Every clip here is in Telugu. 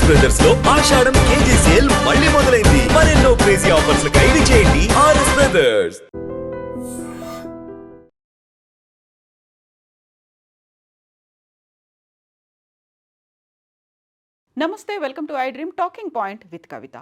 ఆర్ఎస్ బ్రదర్స్లో ఆషాఢం కేజీ సేల్ మళ్ళీ మొదలైంది. మరెన్నో క్రేజీ ఆఫర్స్ ఖైదీ చేయండి ఆర్ఎస్ బ్రదర్స్ నమస్తే welcome to I dream talking point with Kavitha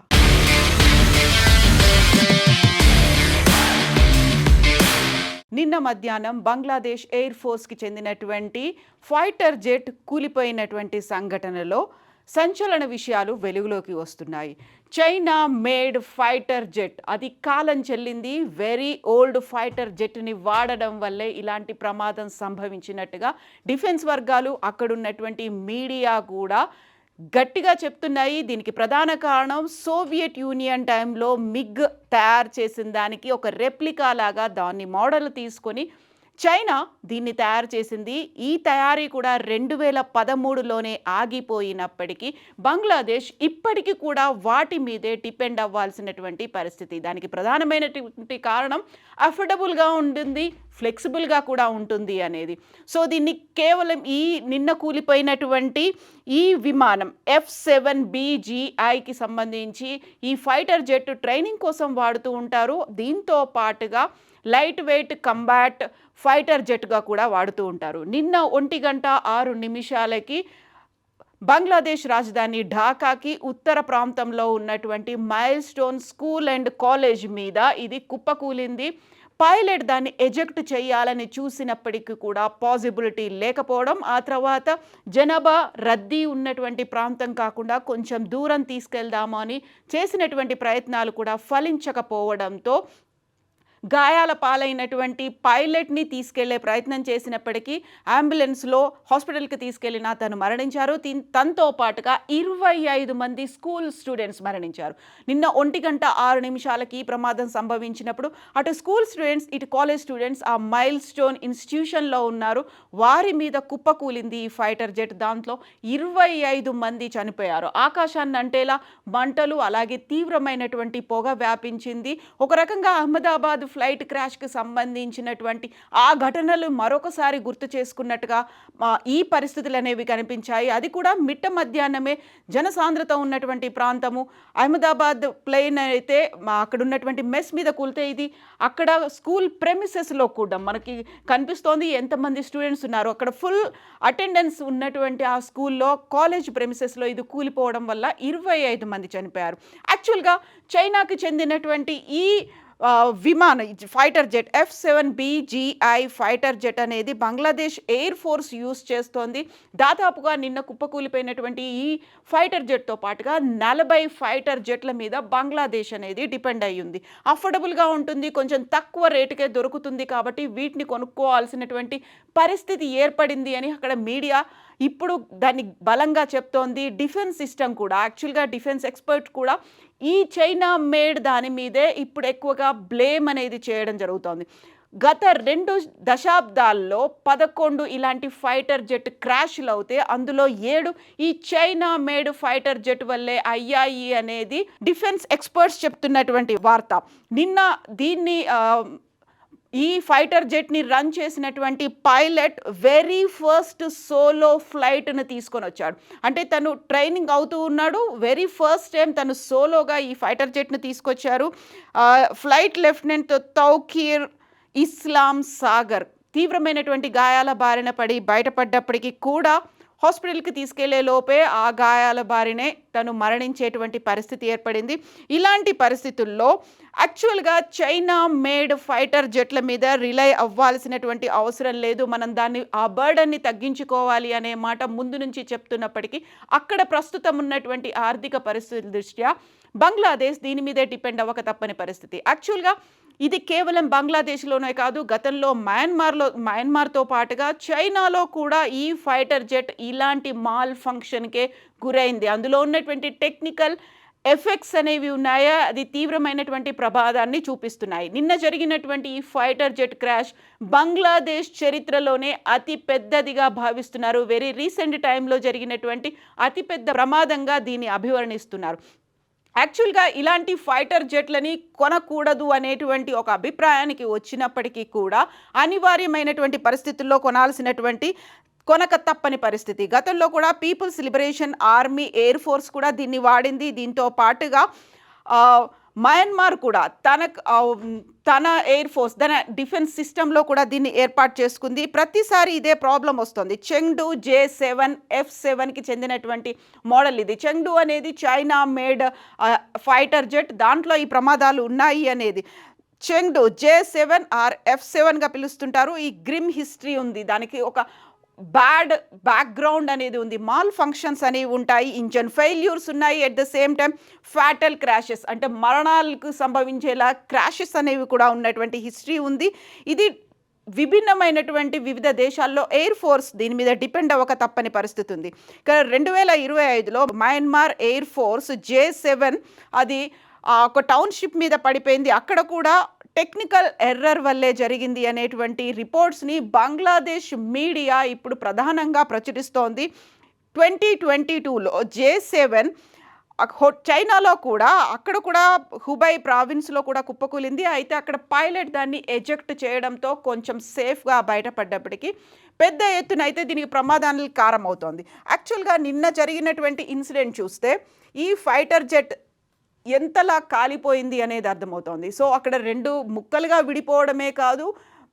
నిన్న మధ్యాహ్నం బంగ్లాదేశ్ ఎయిర్ ఫోర్స్కి చెందినటువంటి ఫైటర్ జెట్ కూలిపోయినటువంటి సంఘటనలో సంచలన విషయాలు వెలుగులోకి వస్తున్నాయి. China made fighter jet. అది కాలం చెల్లింది. వెరీ ఓల్డ్ ఫైటర్ జెట్ని వాడడం వల్లే ఇలాంటి ప్రమాదం సంభవించినట్టుగా డిఫెన్స్ వర్గాలు అక్కడున్నటువంటి మీడియా కూడా గట్టిగా చెప్తున్నాయి. దీనికి ప్రధాన కారణం సోవియట్ యూనియన్ టైంలో మిగ్ తయారు చేసిన దానికి ఒక రెప్లికా లాగా దాన్ని మోడల్ తీసుకొని చైనా దీన్ని తయారు చేసింది. ఈ తయారీ కూడా రెండు వేల పదమూడులోనే ఆగిపోయినప్పటికీ బంగ్లాదేశ్ ఇప్పటికీ కూడా వాటి మీదే డిపెండ్ అవ్వాల్సినటువంటి పరిస్థితి. దానికి ప్రధానమైనటువంటి కారణం అఫోర్డబుల్గా ఉంటుంది ఫ్లెక్సిబుల్గా కూడా ఉంటుంది అనేది. సో దీన్ని కేవలం ఈ నిన్న కూలిపోయినటువంటి ఈ విమానం ఎఫ్ సెవెన్ బీజీఐకి సంబంధించి ఈ ఫైటర్ జెట్ ట్రైనింగ్ కోసం వాడుతూ ఉంటారు. దీంతో పాటుగా లైట్ వెయిట్ కంబాట్ ఫైటర్ జెట్గా కూడా వాడుతూ ఉంటారు. నిన్న ఒంటి గంట ఆరు నిమిషాలకి బంగ్లాదేశ్ రాజధాని ఢాకాకి ఉత్తర ప్రాంతంలో ఉన్నటువంటి milestone school and college మీద ఇది కుప్పకూలింది. పైలట్ దాన్ని ఎజెక్ట్ చేయాలని చూసినప్పటికీ కూడా పాసిబిలిటీ లేకపోవడం ఆ తర్వాత జనాభా రద్దీ ఉన్నటువంటి ప్రాంతం కాకుండా కొంచెం దూరం తీసుకెళ్దాము అని చేసినటువంటి ప్రయత్నాలు కూడా ఫలించకపోవడంతో గాయాల పాలైనటువంటి పైలట్ని తీసుకెళ్ళే ప్రయత్నం చేసినప్పటికీ అంబులెన్స్లో హాస్పిటల్కి తీసుకెళ్ళిన తను మరణించారు. తనతో పాటుగా ఇరవై ఐదు మంది స్కూల్ స్టూడెంట్స్ మరణించారు. నిన్న ఒంటి గంట ఆరు నిమిషాలకి ఈ ప్రమాదం సంభవించినప్పుడు అటు స్కూల్ స్టూడెంట్స్ ఇటు కాలేజ్ స్టూడెంట్స్ ఆ మైల్ స్టోన్ ఇన్స్టిట్యూషన్లో ఉన్నారు. వారి మీద కుప్పకూలింది ఈ ఫైటర్ జెట్. దాంట్లో ఇరవై ఐదు మంది చనిపోయారు. ఆకాశాన్ని అంటేలా మంటలు అలాగే తీవ్రమైనటువంటి పొగ వ్యాపించింది. ఒక రకంగా అహ్మదాబాద్ ఫ్లైట్ క్రాష్కి సంబంధించినటువంటి ఆ ఘటనలు మరొకసారి గుర్తు చేసుకున్నట్టుగా ఈ పరిస్థితులు అనేవి కనిపించాయి. అది కూడా మిట్ట మధ్యాహ్నమే జనసాంద్రత ఉన్నటువంటి ప్రాంతము. అహ్మదాబాద్ ప్లేన్ అయితే అక్కడ ఉన్నటువంటి మెస్ మీద కూలితే ఇది అక్కడ స్కూల్ ప్రెమిసెస్లో కూడా మనకి కనిపిస్తోంది. ఎంతమంది స్టూడెంట్స్ ఉన్నారు? అక్కడ ఫుల్ అటెండెన్స్ ఉన్నటువంటి ఆ స్కూల్లో కాలేజ్ ప్రెమిసెస్లో ఇది కూలిపోవడం వల్ల ఇరవై ఐదు మంది చనిపోయారు. యాక్చువల్గా చైనాకి చెందినటువంటి ఈ విమాన fighter jet F seven BGI fighter jet అనేది బంగ్లాదేశ్ ఎయిర్ ఫోర్స్ యూస్ చేస్తోంది. దాదాపుగా నిన్న కుప్పకూలిపోయినటువంటి ఈ ఫైటర్ జెట్తో పాటుగా నలభై ఫైటర్ జెట్ల మీద బంగ్లాదేశ్ అనేది డిపెండ్ అయ్యింది. ఉంది అఫోర్డబుల్గా ఉంటుంది కొంచెం తక్కువ రేటుకే దొరుకుతుంది కాబట్టి వీటిని కొనుక్కోవాల్సినటువంటి పరిస్థితి ఏర్పడింది అని అక్కడ మీడియా ఇప్పుడు దాన్ని బలంగా చెప్తోంది డిఫెన్స్ సిస్టమ్ కూడా యాక్చువల్గా డిఫెన్స్ ఎక్స్పర్ట్ కూడా ఈ చైనా మేడ్ దాని మీదే ఇప్పుడు ఎక్కువగా బ్లేమ్ అనేది చేయడం జరుగుతోంది. గత రెండు దశాబ్దాల్లో పదకొండు ఇలాంటి ఫైటర్ జెట్ క్రాష్లు అవుతే అందులో ఏడు ఈ చైనా మేడ్ ఫైటర్ జెట్ వల్లే అయ్యాయి e అనేది డిఫెన్స్ ఎక్స్పర్ట్స్ చెప్తున్నటువంటి వార్త. నిన్న దీన్ని ఈ ఫైటర్ జెట్ని రన్ చేసినటువంటి పైలట్ వెరీ ఫస్ట్ సోలో ఫ్లైట్ను తీసుకొని వచ్చాడు. అంటే తను ట్రైనింగ్ అవుతూ ఉన్నాడు. వెరీ ఫస్ట్ టైం తను సోలోగా ఈ ఫైటర్ జెట్ని తీసుకొచ్చారు. ఫ్లైట్ లెఫ్టినెంట్ తౌకీర్ ఇస్లాం సాగర్ తీవ్రమైనటువంటి గాయాల బారిన పడి బయటపడ్డప్పటికీ కూడా హాస్పిటల్కి తీసుకెళ్ళే లోపే ఆ గాయాల బారినే తను మరణించేటువంటి పరిస్థితి ఏర్పడింది. ఇలాంటి పరిస్థితుల్లో యాక్చువల్గా చైనా మేడ్ ఫైటర్ జెట్ల మీద రిలై అవ్వాల్సినటువంటి అవసరం లేదు. మనం దాన్ని ఆ బర్డన్ని తగ్గించుకోవాలి అనే మాట ముందు నుంచి చెప్తున్నప్పటికీ అక్కడ ప్రస్తుతం ఉన్నటువంటి ఆర్థిక పరిస్థితుల దృష్ట్యా బంగ్లాదేశ్ దీని మీదే డిపెండ్ అవ్వక తప్పని పరిస్థితి. యాక్చువల్గా ఇది కేవలం బంగ్లాదేశ్లోనే కాదు గతంలో మయన్మార్లో మయన్మార్తో పాటుగా చైనాలో కూడా ఈ ఫైటర్ జెట్ ఇలాంటి మాల్ ఫంక్షన్కే గురైంది. అందులో ఉన్నటువంటి టెక్నికల్ ఎఫెక్ట్స్ అనేవి ఉన్నాయా? అది తీవ్రమైనటువంటి ప్రమాదాన్ని చూపిస్తున్నాయి. నిన్న జరిగినటువంటి ఈ ఫైటర్ జెట్ క్రాష్ బంగ్లాదేశ్ చరిత్రలోనే అతి పెద్దదిగా భావిస్తున్నారు. వెరీ రీసెంట్ టైంలో జరిగినటువంటి అతిపెద్ద ప్రమాదంగా దీన్ని అభివర్ణిస్తున్నారు. యాక్చువల్గా ఇలాంటి ఫైటర్ జెట్లని కొనకూడదు అనేటువంటి ఒక అభిప్రాయానికి వచ్చినప్పటికీ కూడా అనివార్యమైనటువంటి పరిస్థితుల్లో కొనాల్సినటువంటి కొనక తప్పని పరిస్థితి. గతంలో కూడా people's liberation army air force కూడా దీన్ని వాడింది. దీంతో పాటుగా మయన్మార్ కూడా తన తన ఎయిర్ ఫోర్స్ తన డిఫెన్స్ సిస్టంలో కూడా దీన్ని ఏర్పాటు చేసుకుంది. ప్రతిసారి ఇదే ప్రాబ్లం వస్తుంది. చెంగ్డు జే సెవెన్ ఎఫ్ సెవెన్కి చెందినటువంటి మోడల్ ఇది. చెంగ్డు అనేది చైనా మేడ్ ఫైటర్ జెట్. దాంట్లో ఈ ప్రమాదాలు ఉన్నాయి అనేది. Chengdu J seven or F సెవెన్గా పిలుస్తుంటారు. ఈ గ్రిమ్ హిస్టరీ ఉంది. దానికి ఒక బ్యాడ్ బ్యాక్గ్రౌండ్ అనేది ఉంది. మాల్ ఫంక్షన్స్ అనేవి ఉంటాయి. ఇంజన్ ఫెయిల్యూర్స్ ఉన్నాయి. At the same time fatal crashes అంటే మరణాలకు సంభవించేలా క్రాషెస్ అనేవి కూడా ఉన్నటువంటి హిస్టరీ ఉంది. ఇది విభిన్నమైనటువంటి వివిధ దేశాల్లో ఎయిర్ ఫోర్స్ దీని మీద డిపెండ్ అవ్వక తప్పని పరిస్థితి ఉంది. కానీ రెండు వేల ఇరవై ఐదులో Myanmar air force J seven అది ఒక టౌన్షిప్ మీద పడిపోయింది. అక్కడ కూడా టెక్నికల్ ఎర్రర్ వల్లే జరిగింది అనేటువంటి రిపోర్ట్స్ని బంగ్లాదేశ్ మీడియా ఇప్పుడు ప్రధానంగా ప్రచురిస్తోంది. ట్వంటీ ట్వంటీ టూలో జే సెవెన్ చైనాలో కూడా అక్కడ కూడా హుబై ప్రావిన్స్లో కూడా కుప్పకూలింది. అయితే అక్కడ పైలట్ దాన్ని ఎజెక్ట్ చేయడంతో కొంచెం సేఫ్గా బయటపడ్డప్పటికీ పెద్ద ఎత్తున అయితే దీనికి ప్రమాదానికి కారణమవుతోంది యాక్చువల్గా నిన్న జరిగినటువంటి ఇన్సిడెంట్ చూస్తే ఈ ఫైటర్ జెట్ ఎంతలా కాలిపోయింది అనేది అర్థమవుతోంది. సో అక్కడ రెండు ముక్కలుగా విడిపోవడమే కాదు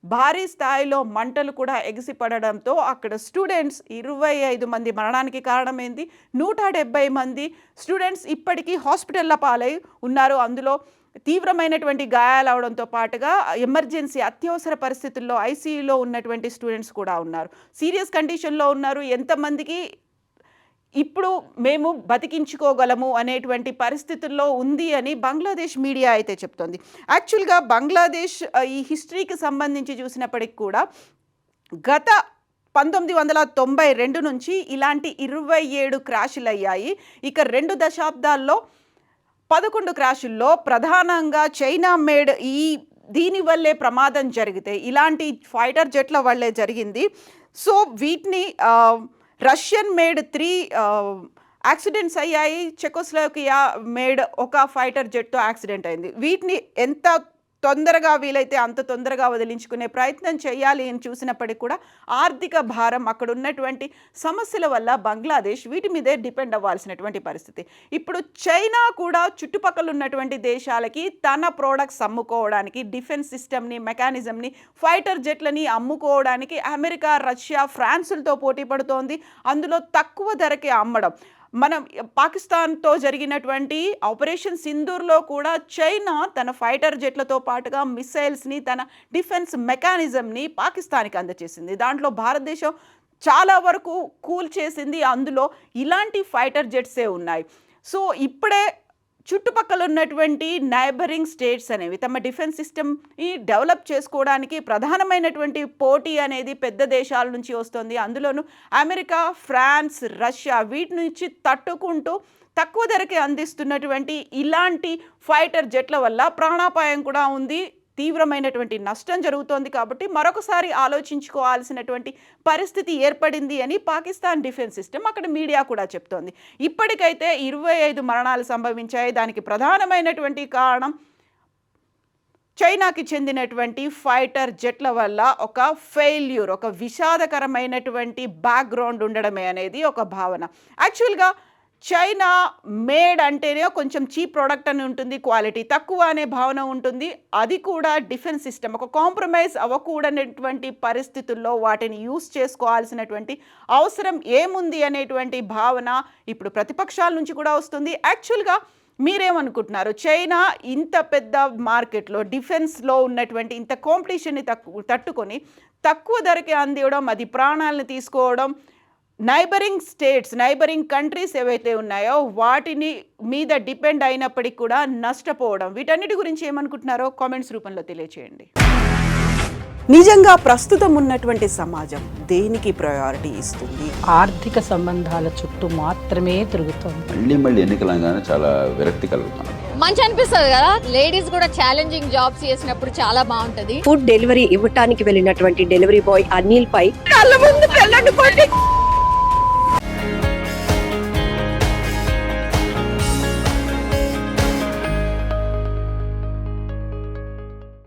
భారీ స్థాయిలో మంటలు కూడా ఎగిసిపడడంతో అక్కడ స్టూడెంట్స్ ఇరవై ఐదు మంది మరణానికి కారణమైంది. నూట డెబ్బై మంది స్టూడెంట్స్ ఇప్పటికీ హాస్పిటల్ల పాలై ఉన్నారు. అందులో తీవ్రమైనటువంటి గాయాలు అవడంతో పాటుగా ఎమర్జెన్సీ అత్యవసర పరిస్థితుల్లో ఐసీయూలో ఉన్నటువంటి స్టూడెంట్స్ కూడా ఉన్నారు. సీరియస్ కండిషన్లో ఉన్నారు. ఎంతమందికి ఇప్పుడు మేము బతికించుకోగలము అనేటువంటి పరిస్థితుల్లో ఉంది అని బంగ్లాదేశ్ మీడియా అయితే చెప్తోంది. యాక్చువల్గా బంగ్లాదేశ్ ఈ హిస్టరీకి సంబంధించి చూసినప్పటికి కూడా గత పంతొమ్మిది వందల తొంభై రెండు నుంచి ఇలాంటి ఇరవై ఏడు క్రాషులు అయ్యాయి. ఇక రెండు దశాబ్దాల్లో పదకొండు క్రాషుల్లో ప్రధానంగా చైనా మేడ్ ఈ దీని వల్లే ప్రమాదం జరిగితే ఇలాంటి ఫైటర్ జెట్ల వల్లే జరిగింది. సో వీటిని రష్యన్ మేడ్ త్రీ యాక్సిడెంట్స్ అయ్యాయి. చెకోస్లోకియా మేడ్ ఒక ఫైటర్ జెట్తో యాక్సిడెంట్ అయింది. వీటిని ఎంత తొందరగా వీలైతే అంత తొందరగా వదిలించుకునే ప్రయత్నం చేయాలి అని చూసినప్పటికీ కూడా ఆర్థిక భారం అక్కడ ఉన్నటువంటి సమస్యల వల్ల బంగ్లాదేశ్ వీటి మీదే డిపెండ్ అవ్వాల్సినటువంటి పరిస్థితి. ఇప్పుడు చైనా కూడా చుట్టుపక్కల ఉన్నటువంటి దేశాలకి తన ప్రోడక్ట్స్ అమ్ముకోవడానికి డిఫెన్స్ సిస్టమ్ని మెకానిజంని ఫైటర్ జెట్లని అమ్ముకోవడానికి అమెరికా రష్యా ఫ్రాన్సులతో పోటీ పడుతోంది. అందులో తక్కువ ధరకే అమ్మడం. మనం పాకిస్తాన్తో జరిగినటువంటి ఆపరేషన్ సింధూర్లో కూడా చైనా తన ఫైటర్ జెట్లతో పాటుగా మిసైల్స్ని తన డిఫెన్స్ మెకానిజంని పాకిస్తాన్కి అందజేసింది దాంట్లో భారతదేశం చాలా వరకు కూల్ చేసింది. అందులో ఇలాంటి ఫైటర్ జెట్సే ఉన్నాయి. సో ఇప్పుడే చుట్టుపక్కల ఉన్నటువంటి నైబరింగ్ స్టేట్స్ అనేవి తమ డిఫెన్స్ సిస్టమ్ని డెవలప్ చేసుకోవడానికి ప్రధానమైనటువంటి పోటీ అనేది పెద్ద దేశాల నుంచి వస్తుంది. అందులోనూ అమెరికా ఫ్రాన్స్ రష్యా వీటి నుంచి తట్టుకుంటూ తక్కువ ధరకే అందిస్తున్నటువంటి ఇలాంటి ఫైటర్ జెట్ల వల్ల ప్రాణాపాయం కూడా ఉంది. తీవ్రమైనటువంటి నష్టం జరుగుతోంది కాబట్టి మరొకసారి ఆలోచించుకోవాల్సినటువంటి పరిస్థితి ఏర్పడింది అని పాకిస్తాన్ డిఫెన్స్ సిస్టమ్ అక్కడ మీడియా కూడా చెప్తోంది. ఇప్పటికైతే ఇరవై ఐదు మరణాలు సంభవించాయి. దానికి ప్రధానమైనటువంటి కారణం చైనాకి చెందినటువంటి ఫైటర్ జెట్ల వల్ల ఒక ఫెయిల్యూర్ ఒక విషాదకరమైనటువంటి బ్యాక్గ్రౌండ్ ఉండడమే అనేది ఒక భావన. యాక్చువల్గా చైనా మేడ్ అంటేనే కొంచెం చీప్ ప్రోడక్ట్ అని ఉంటుంది క్వాలిటీ తక్కువ అనే భావన ఉంటుంది. అది కూడా డిఫెన్స్ సిస్టమ్ ఒక కాంప్రమైజ్ అవ్వకూడనటువంటి పరిస్థితుల్లో వాటిని యూస్ చేసుకోవాల్సినటువంటి అవసరం ఏముంది అనేటువంటి భావన ఇప్పుడు ప్రతిపక్షాల నుంచి కూడా వస్తుంది. యాక్చువల్గా మీరేమనుకుంటున్నారు? చైనా ఇంత పెద్ద మార్కెట్లో డిఫెన్స్లో ఉన్నటువంటి ఇంత కాంపిటీషన్ని తక్కు తట్టుకొని తక్కువ ధరకే అందివ్వడం అది ప్రాణాలను తీసుకోవడం నైబరింగ్ స్టేట్స్ నైబరింగ్ కంట్రీస్ ఏవైతే ఉన్నాయో వాటిని మీద డిపెండ్ అయినప్పటికీ కూడా నష్టపోవడం. వీటన్నిటి గురించి ఏమనుకుంటున్నారో కామెంట్స్ రూపంలో తెలియచేయండి. నిజంగా ప్రస్తుతం ఉన్నటువంటి సమాజం దేనికి ప్రయారిటీ ఇస్తుంది? ఆర్థిక సంబంధాల చుట్టూ మాత్రమే తిరుగుతోంది. మళ్ళీ మళ్ళీ ఎన్నికలంగానే చాలా విరక్తి కలుగుతాను మంచి అనిపిస్తుంది కదా? లేడీస్ కూడా ఛాలెంజింగ్ జాబ్స్ చేసినప్పుడు చాలా బాగుంటది. ఫుడ్ డెలివరీ ఇవ్వటానికి వెళ్ళినటువంటి డెలివరీ బాయ్ అనిల్ పై కళ్ళ ముందు పెళ్ళండి